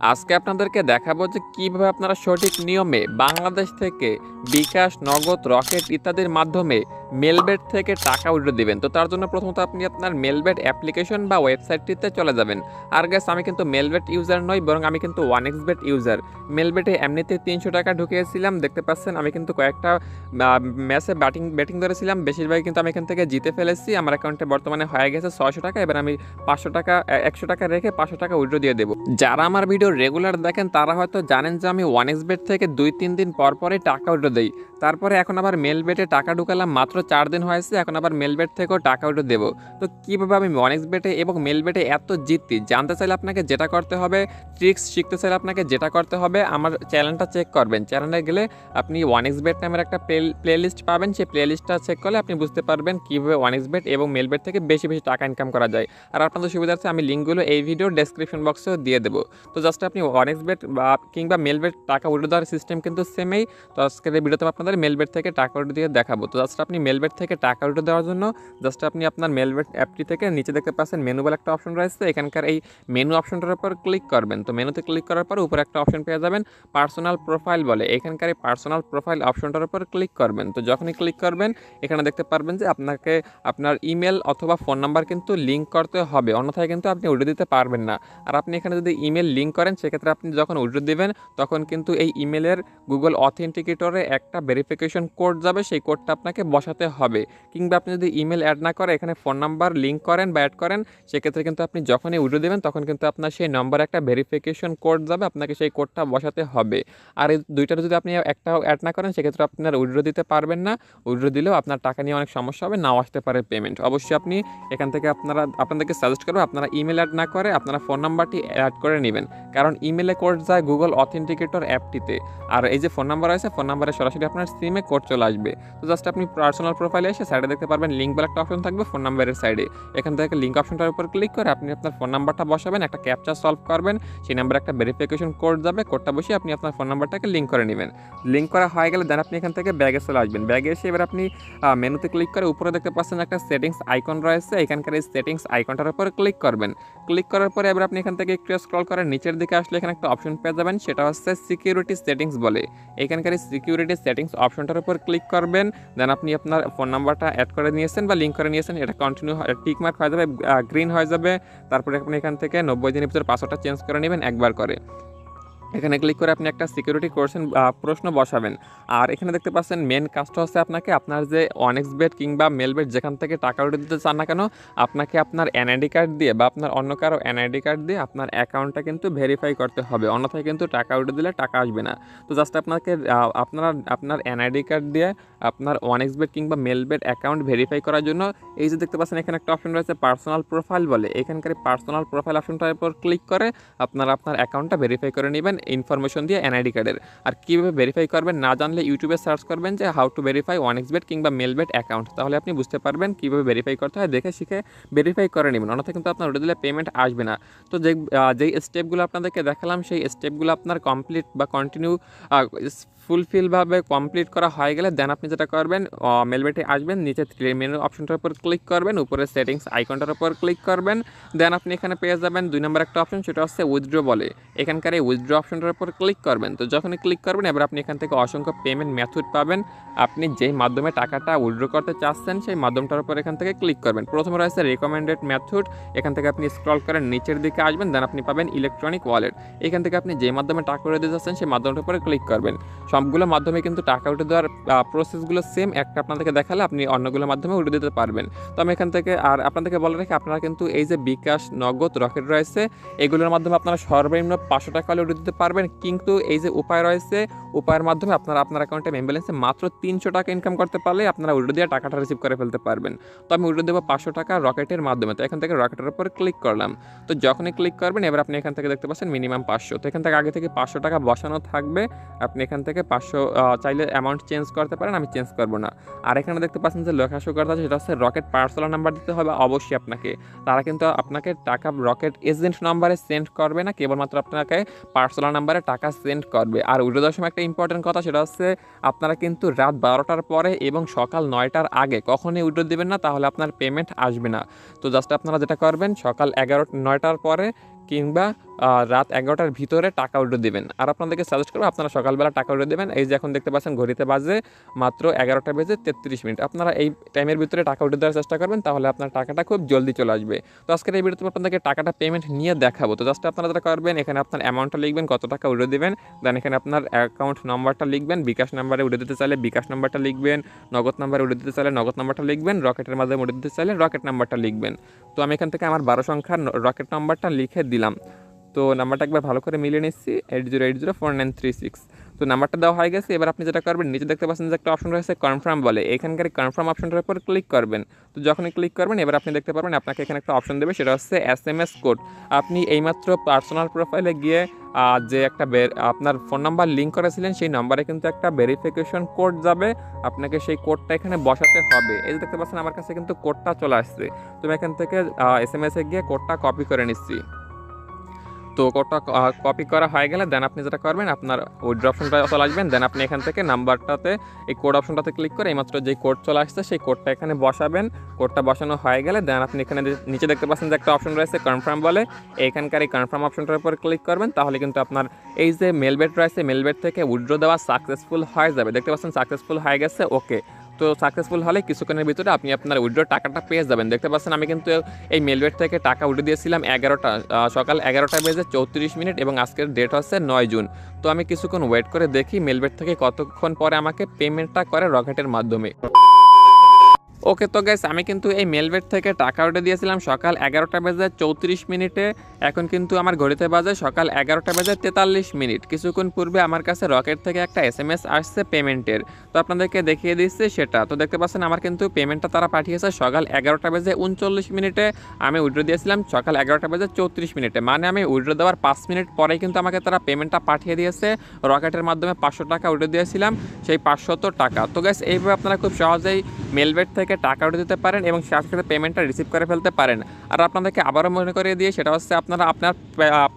আজকে আপনাদেরকে দেখাবো যে কীভাবে আপনারা সঠিক নিয়মে বাংলাদেশ থেকে বিকাশ, নগদ, রকেট ইত্যাদির মাধ্যমে মেলবেট থেকে টাকা উঠে দেবেন। তো তার জন্য প্রথমত আপনি আপনার মেলবেট অ্যাপ্লিকেশন বা ওয়েবসাইটটিতে চলে যাবেন। আর গ্যাস আমি কিন্তু মেলবেট ইউজার নই, বরং আমি কিন্তু ওয়ান এক্স বেট ইউজার মেলবেটে এমনিতে তিনশো টাকা ঢুকিয়েছিলাম, দেখতে পাচ্ছেন, আমি কিন্তু কয়েকটা ম্যাচে ব্যাটিং ব্যাটিং ধরেছিলাম। বেশিরভাগ কিন্তু আমি এখান থেকে জিতে ফেলেছি। আমার অ্যাকাউন্টে বর্তমানে হয়ে গেছে ছয়শো টাকা। এবার আমি পাঁচশো টাকা একশো টাকা রেখে পাঁচশো টাকা উইড্রো দিয়ে দেবো। যারা আমার ভিডিও রেগুলার দেখেন, তারা হয়তো জানেন যে আমি ওয়ান এক্স বেট থেকে দুই, তিন দিন পর পরে টাকা উইড্রো দিই। তারপরে এখন আবার মেল বেটে টাকা ঢুকালাম মাত্র চার দিন হয়েছে, এখন আবার মেল বেট থেকেও টাকা উঠে দেবো। তো কীভাবে আমি ওয়ান এক্স বেটে এবং মেলবেটে এত জিততি জানতে চাইলে আপনাকে যেটা করতে হবে ট্রিক্স শিখতে চাইলে আপনাকে যেটা করতে হবে, আমার চ্যানেলটা চেক করবেন। চ্যানেলে গেলে আপনি ওয়ান এক্স বেট নামের একটা প্লে লিস্ট পাবেন। সেই প্লে লিস্টটা চেক করলে আপনি বুঝতে পারবেন কীভাবে ওয়ান এক্স বেট এবং মেল বেট থেকে বেশি বেশি টাকা ইনকাম করা যায়। আর আপনাদের সুবিধার্থে আমি লিঙ্কগুলো এই ভিডিওর ডেসক্রিপশন বক্সেও দিয়ে দেবো। তো জাস্ট আপনি ওয়ান এক্স বেট বা, কিংবা মেল বেট টাকা উঠে দেওয়ার সিস্টেম কিন্তু সেমেই তো আজকের ভিডিওতে আপনাদের মেল বেট থেকে টাকা উঠে দিয়ে দেখাবো। তো জাস্ট আপনি মেল বেট থেকে টাকা উঠে দেওয়ার জন্য জাস্ট আপনি আপনার মেলবেট অ্যাপটি থেকে নিচে দেখতে পাচ্ছেন মেনু বলে একটা অপশন রয়েছে। এখানকার এই মেনু অপশনটার উপর ক্লিক করবেন। তো মেনুতে ক্লিক করার পর উপরে একটা অপশন পেয়ে যাবেন পার্সোনাল প্রোফাইল বলে। এখানকার এই পার্সোনাল প্রোফাইল অপশনটার উপর ক্লিক করবেন। তো যখনই ক্লিক করবেন, এখানে দেখতে পারবেন যে আপনাকে আপনার ইমেল অথবা ফোন নাম্বার কিন্তু লিঙ্ক করতে হবে। অন্যথায় কিন্তু আপনি উঠে দিতে পারবেন না। আর আপনি এখানে যদি ইমেল লিঙ্ক করেন, সেক্ষেত্রে আপনি যখন উইড্রো দেবেন, তখন কিন্তু এই ইমেলের গুগল অথেন্টিকেটরে একটা ভেরিফিকেশন কোড যাবে। সেই কোডটা আপনাকে বসাতে হবে কিংবা আপনি যদি ইমেল অ্যাড না করে, এখানে ফোন নাম্বার লিঙ্ক করেন বা অ্যাড করেন, সেক্ষেত্রে কিন্তু আপনি যখনই উইড্রো দেবেন, তখন কিন্তু আপনার সেই নম্বরে একটা ভেরিফিকেশন কোড যাবে, আপনাকে সেই কোডটা বসাতে হবে। আর এই দুইটার যদি আপনি একটা অ্যাড না করেন, সেক্ষেত্রে আপনার উইড্রো দিতে পারবেন না। উইড্রো দিলেও আপনার টাকা নিয়ে অনেক সমস্যা হবে, নাও আসতে পারে পেমেন্ট অবশ্যই আপনি এখান থেকে আপনারা, আপনাদেরকে সাজেস্ট করব, আপনারা ইমেল অ্যাড না করে আপনারা ফোন নাম্বারটি অ্যাড করে নেবেন। কারণ ইমেলে কোড যায় গুগল অথেন্টিকেটর অ্যাপটিতে আর এই যে ফোন নাম্বার আছে ফোন নাম্বারে সরাসরি আপনার সিমে কোড চলে আসবে। তো জাস্ট আপনি পার্সোনাল প্রোফাইলে এসে সাইডে দেখতে পারবেন লিঙ্ক বলে একটা অপশন থাকবে ফোন নাম্বারের সাইডে এখান থেকে লিঙ্ক অপশনটার উপর ক্লিক করে আপনি আপনার ফোন নাম্বারটা বসাবেন, একটা ক্যাপচা সলভ করবেন, সেই নাম্বারে একটা ভেরিফিকেশন কোড যাবে কোডটা বসিয়ে আপনি আপনার ফোন নাম্বারটাকে লিঙ্ক করে নেবেন। লিঙ্ক করা হয়ে গেলে দেন আপনি এখান থেকে ব্যাগে চলে আসবেন। ব্যাগে এসে এবার আপনি মেনুতে ক্লিক করে উপরে দেখতে পাচ্ছেন একটা সেটিংস আইকন রয়েছে, এখানকার এই সেটিংস আইকনটার উপর ক্লিক করবেন। ক্লিক করার পরে এবার আপনি এখান থেকে একটু স্ক্রল করে নিচের দিকে আসলে এখানে একটা অপশন পেয়ে যাবেন, সেটা হচ্ছে সিকিউরিটি সেটিংস বলে। এখানকার এই সিকিউরিটি সেটিংস অপশনটার উপর ক্লিক করবেন দেন আপনি আপনার ফোন নাম্বারটা অ্যাড করে নিয়েছেন বা লিঙ্ক করে নিয়েছেন, এটা কন্টিনিউ টিক মার্ক হয়ে যাবে গ্রিন হয়ে যাবে, তারপরে আপনি এখান থেকে নব্বই দিনের ভিতরে পাসওয়ার্ডটা চেঞ্জ করে নেবেন একবার করে। এখানে ক্লিক করে আপনি একটা সিকিউরিটি কোশ্চেন প্রশ্ন বসাবেন। আর এখানে দেখতে পাচ্ছেন মেন কাজটা হচ্ছে আপনাকে আপনার যে অনেক্স বেড কিংবা মেল বেড যেখান থেকে টাকা উঠে দিতে চান না কেন, আপনাকে আপনার এনআইডি কার্ড দিয়ে বা আপনার অন্য কারও এনআইডি কার্ড দিয়ে আপনার অ্যাকাউন্টটা কিন্তু ভেরিফাই করতে হবে। অন্যথায় কিন্তু টাকা উঠে দিলে টাকা আসবে না। তো জাস্ট আপনাকে আপনার আপনার এনআইডি কার্ড দিয়ে আপনার অনেক্স বেড কিংবা মেল বেড অ্যাকাউন্ট ভেরিফাই করার জন্য এই যে দেখতে পাচ্ছেন, এখানে একটা অপশন রয়েছে পার্সোনাল প্রোফাইল বলে। এখানকার পার্সোনাল প্রোফাইল অপশনটার উপর ক্লিক করে আপনারা আপনার অ্যাকাউন্টটা ভেরিফাই করে নেবেন ইনফরমেশন দিয়ে এনআইডি কার্ডের। আর কীভাবে ভেরিফাই করবেন না জানলে ইউটিউবে সার্চ করবেন যে how to verify one X bet কিংবা মেল বেট অ্যাকাউন্ট তাহলে আপনি বুঝতে পারবেন কীভাবে ভেরিফাই করতে হয়, দেখে শিখে ভেরিফাই করে নেবেন। অন্যথা কিন্তু আপনার ওটা দিলে পেমেন্ট আসবে না। তো যে যেই স্টেপগুলো আপনাদেরকে দেখালাম, সেই স্টেপগুলো আপনার কমপ্লিট বা কন্টিনিউ ফুলফিলভাবে কমপ্লিট করা হয়ে গেলে দেন আপনি যেটা করবেন মেলবেটে আসবেন, নিচে থ্রি মেনু অপশনটার উপর ক্লিক করবেন, উপরে সেটিংস আইকনটার উপর ক্লিক করবেন, দেন আপনি এখানে পেয়ে যাবেন দুই নম্বর একটা অপশন সেটা হচ্ছে উইথড্র বলে। এখানকার এই উইথড্র অপশনটার উপর ক্লিক করবেন, তো যখনই ক্লিক করবেন, এবার আপনি এখান থেকে অসংখ্য পেমেন্ট মেথড পাবেন। আপনি যেই মাধ্যমে টাকাটা উইথড্র করতে চাচ্ছেন, সেই মাধ্যমটার উপর এখান থেকে ক্লিক করবেন। প্রথমে রয়েছে রেকমেন্ডেড মেথড এখান থেকে আপনি স্ক্রল করেন নিচের দিকে আসবেন, দেন আপনি পাবেন ইলেকট্রনিক ওয়ালেট এখান থেকে আপনি যে মাধ্যমে টাকা করে দিতে চাচ্ছেন, সেই মাধ্যমটার উপরে ক্লিক করবেন। সবগুলো মাধ্যমে কিন্তু টাকা উঠে দেওয়ার প্রসেসগুলো সেম একটা আপনাদেরকে দেখালে আপনি অন্যগুলোর মাধ্যমে উঠে দিতে পারবেন। তো আমি এখান থেকে আর আপনাদেরকে বলে রাখি, আপনারা কিন্তু এই যে বিকাশ নগদ রকেট রয়েছে, এগুলোর মাধ্যমে আপনারা সর্বনিম্ন পাঁচশো টাকা হলে উঠে দিতে পারবেন। কিন্তু এই যে উপায় রয়েছে, উপায়ের মাধ্যমে আপনারা আপনার অ্যাকাউন্টে মেম ব্যালেন্সে মাত্র তিনশো টাকা ইনকাম করতে পারলে আপনারা উঠে দিয়ে টাকাটা রিসিভ করে ফেলতে পারবেন। তো আমি উঠে দেবো পাঁচশো টাকা রকেটের মাধ্যমে। তো এখান থেকে রকেটের উপর ক্লিক করলাম। তো যখনই ক্লিক করবেন, এবার আপনি এখান থেকে দেখতে পাচ্ছেন মিনিমাম পাঁচশো। তো এখান থেকে আগে থেকে পাঁচশো টাকা বসানো থাকবে। আপনি এখান থেকে পাঁচশো চাইলে অ্যামাউন্ট চেঞ্জ করতে পারেন, আমি চেঞ্জ করব না। আর এখানে দেখতে পাচ্ছেন যে লেখা শো করতে সেটা হচ্ছে রকেট পার্সোনাল নাম্বার দিতে হবে, অবশ্যই আপনাকে। তারা কিন্তু আপনাকে টাকা রকেট এজেন্ট নাম্বারে সেন্ড করবে না, কেবলমাত্র আপনাকে পার্সোনাল নাম্বারে টাকা সেন্ড করবে। আর উল্টো দশম একটা ইম্পর্টেন্ট কথা, সেটা হচ্ছে আপনারা কিন্তু রাত বারোটার পরে এবং সকাল নয়টার আগে কখনই উইড্রো দেবেন না, তাহলে আপনার পেমেন্ট আসবে না। তো জাস্ট আপনারা যেটা করবেন, সকাল এগারো নয়টার পরে কিংবা রাত এগারোটার ভিতরে টাকা উঠে দেবেন। আর আপনাদেরকে সাজেস্ট করব, আপনারা সকালবেলা টাকা উঠে দেবেন। এই যে এখন দেখতে পাচ্ছেন, ঘড়িতে বাজে মাত্র এগারোটা বেজে তেত্রিশ মিনিট। আপনারা এই টাইমের ভিতরে টাকা উঠে দেওয়ার চেষ্টা করবেন, তাহলে আপনার টাকাটা খুব জলদি চলে আসবে। তো আজকের এই ভিডিওতে আপনাদেরকে টাকাটা পেমেন্ট নিয়ে দেখাবো। তো জাস্ট আপনারা যেটা করবেন, এখানে আপনার অ্যামাউন্টটা লিখবেন, কত টাকা উঠে দেবেন। দেন এখানে আপনার অ্যাকাউন্ট নাম্বারটা লিখবেন, বিকাশ নাম্বারে উঠে দিতে চাইলে বিকাশ নাম্বারটা লিখবেন, নগদ নাম্বারে উঠে দিতে চাইলে নগদ নাম্বারটা লিখবেন, রকেটের মাধ্যমে উঠে দিতে চাইলে রকেট নাম্বারটা লিখবেন। তো আমি এখান থেকে আমার বারো সংখ্যার রকেট নাম্বারটা লিখে দিলাম। তো নাম্বারটা একবার ভালো করে মিলিয়ে নিচ্ছি eight zero eight zero four nine three six তো নাম্বারটা দেওয়া হয়ে গেছে, এবার আপনি যেটা করবেন, নিচে দেখতে পাচ্ছেন যে একটা অপশন রয়েছে কনফার্ম বলে। এখানকার কনফার্ম অপশনটার উপর ক্লিক করবেন। তো যখনই ক্লিক করবেন, এবার আপনি দেখতে পারবেন আপনাকে এখানে একটা অপশন দেবে, সেটা হচ্ছে এস এম এস কোড আপনি এইমাত্র পার্সোনাল প্রোফাইলে গিয়ে যে একটা আপনার ফোন নাম্বার লিঙ্ক করেছিলেন, সেই নাম্বারে কিন্তু একটা ভেরিফিকেশন কোড যাবে। আপনাকে সেই কোডটা এখানে বসাতে হবে। এই যে দেখতে পাচ্ছেন, আমার কাছে কিন্তু কোডটা চলে আসছে। তুমি এখান থেকে এস এম এস গিয়ে কোডটা কপি করে নিচ্ছি। তো কোডটা কপি করা হয়ে গেলে দেন আপনি যেটা করবেন, আপনার উইড্র অপশনটা চলে আসবেন দেন আপনি এখান থেকে নাম্বারটাতে এই কোড অপশনটাতে ক্লিক করে এইমাত্র যে কোড চলে আসছে, সেই কোডটা এখানে বসাবেন। কোডটা বসানো হয়ে গেলে দেন আপনি এখানে নিচে দেখতে পাচ্ছেন যে একটা অপশন রয়েছে কনফার্ম বলে। এখানকার এই কনফার্ম অপশনটার উপর ক্লিক করবেন, তাহলে কিন্তু আপনার এই যে মেলবেট রয়েছে মেলবেট থেকে উইড্রো দেওয়া সাকসেসফুল হয়ে যাবে। দেখতে পাচ্ছেন সাকসেসফুল হয়ে গেছে ওকে তো সাকসেসফুল হলে কিছুক্ষণের ভিতরে আপনি আপনার উইড্রো টাকাটা পেয়ে যাবেন। দেখতে পাচ্ছেন, আমি কিন্তু এই মেলবেট থেকে টাকা উঠে দিয়েছিলাম এগারোটা সকাল এগারোটা বেজে চৌত্রিশ মিনিট এবং আজকের ডেট হচ্ছে নয় জুন। তো আমি কিছুক্ষণ ওয়েট করে দেখি মেলবেট থেকে কতক্ষণ পরে আমাকে পেমেন্টটা করে রকেটের মাধ্যমে। ওকে, তো গাইস আমি কিন্তু এই মেলবেট থেকে টাকা উঠে দিয়েছিলাম সকাল এগারোটা বেজে চৌত্রিশ মিনিটে। এখন কিন্তু আমার ঘড়িতে বাজে সকাল এগারোটা বেজে তেতাল্লিশ মিনিট। কিছুক্ষণ পূর্বে আমার কাছে রকেট থেকে একটা এস এম এস আসছে পেমেন্টের। তো আপনাদেরকে দেখিয়ে দিচ্ছি সেটা। তো দেখতে পাচ্ছেন, আমার কিন্তু পেমেন্টটা তারা পাঠিয়েছে সকাল এগারোটা বেজে উনচল্লিশ মিনিটে। আমি উইড্রো দিয়েছিলাম সকাল এগারোটা বেজে চৌত্রিশ মিনিটে। মানে আমি উইড্রো দেওয়ার পাঁচ মিনিট পরেই কিন্তু আমাকে তারা পেমেন্টটা পাঠিয়ে দিয়েছে। রকেটের মাধ্যমে পাঁচশো টাকা উঠে দিয়েছিলাম, সেই পাঁচশত টাকা। তো গ্যাস এইভাবে আপনারা খুব সহজেই মেলবেট থেকে টাকা উঠে দিতে পারেন এবং সাথে সাথে পেমেন্টটা রিসিভ করে ফেলতে পারেন। আর আপনাদেরকে আবারও মনে করিয়ে দিয়ে সেটা হচ্ছে আপনারা আপনার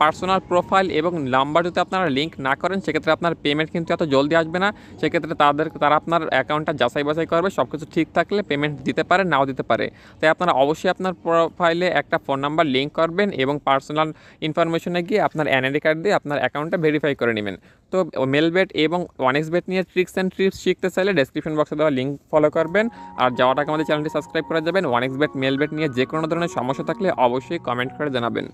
পার্সোনাল প্রোফাইল এবং নাম্বার যদি আপনারা লিঙ্ক না করেন, সেক্ষেত্রে আপনার পেমেন্ট কিন্তু এত জলদি আসবে না। সেক্ষেত্রে তাদের, তারা আপনার অ্যাকাউন্টটা যাচাই বাছাই করবে সব কিছু ঠিক থাকলে পেমেন্ট দিতে পারে, নাও দিতে পারে। তাই আপনারা অবশ্যই আপনার প্রোফাইলে একটা ফোন নাম্বার লিঙ্ক করবেন এবং পার্সোনাল ইনফরমেশনে গিয়ে আপনার এনআইডি কার্ড দিয়ে আপনার অ্যাকাউন্টটা ভেরিফাই করে নেবেন। তো মেলবেট এবং ওয়ানেক্স বেট নিয়ে ট্রিক্স অ্যান্ড ট্রিপস শিখতে চাইলে ডেসক্রিপশন বক্সে দেওয়া লিঙ্ক ফলো করবেন। আর আমাদের চ্যানেলটি সাবস্ক্রাইব করা যাবেন one X bet Melbet নিয়ে যে কোনো ধরনের সমস্যা থাকলে অবশ্যই কমেন্ট করে জানাবেন।